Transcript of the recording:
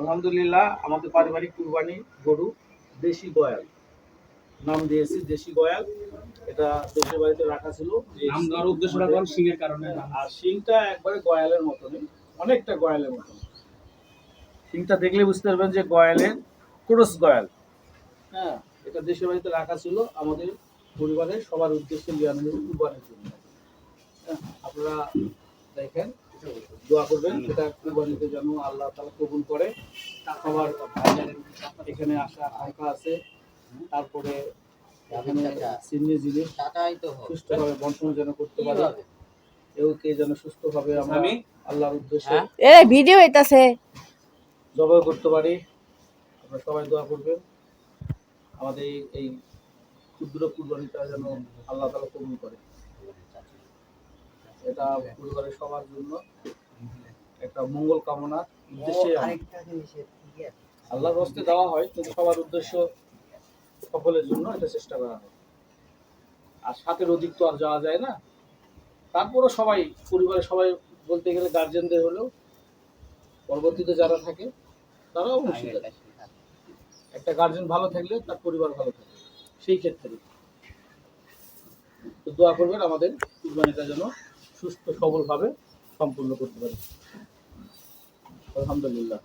আলহামদুলিল্লাহ আমাদের পারিবারিক কুরবানি গরু দেশি গয়াল। নাম দিয়েছি দেশি গয়াল। এটা দেশের বাড়িতে রাখা ছিল। নাম দেওয়ার কোন সিংহের কারণে? আর শিংটা একবারে গয়ালের মতনই অনেকটা গয়ালের মতন শিংটা দেখলে বুঝতে পারবেন যে গয়ালের ক্রস গয়াল। হ্যাঁ এটা দেশের বাড়িতে রাখা ছিল। আমাদের পরিবারের সবার উদ্দেশ্যে লিয়ানো কুরবানির জন্য। হ্যাঁ, আপনারা দেখেন। দোয়া করবেন সেটা কুরবানিতে যেন আল্লাহ তালা কবুল করে। সবার এখানে আসা আঙ্কা আছে। তারপরে এখানে সিনিয়র জিনিস সুস্থভাবে বন্টন যেন করতে পারে। এওকে যেন সুস্থভাবে আমরা আমি? আল্লাহর উদ্দেশ্যে হ্যাঁ? এ ভিডিও হইতাছে। জবাই করতে পারি। আমরা সবাই দোয়া করবেন। আমাদের এই- এই ক্ষুদ্র কুরবানিটা যেন আল্লাহ তালা কবুল করে। এটা পরিবারের সবার জন্য। একটা মঙ্গল কামনার উদ্দেশ্যে আল্লাহর হস্তে দেওয়া হয় কিন্তু সবার উদ্দেশ্য সকলের জন্য এটা চেষ্টা করা হয়। আর সাথের অধিক তো আর যাওয়া যায় না। তারপরও সবাই পরিবারের সবাই বলতে গেলে গার্জেনদের হলেও পরবর্তীতে যারা থাকে তারাও অংশীদার একটা গার্জেন ভালো থাকলে তার পরিবার ভালো থাকে সেই ক্ষেত্রে। তো দোয়া করবেন আমাদের কুরবানিটা যেন সুস্থ সবলভাবে সম্পূর্ণ করতে পারি। আলহামদুলিল্লাহ।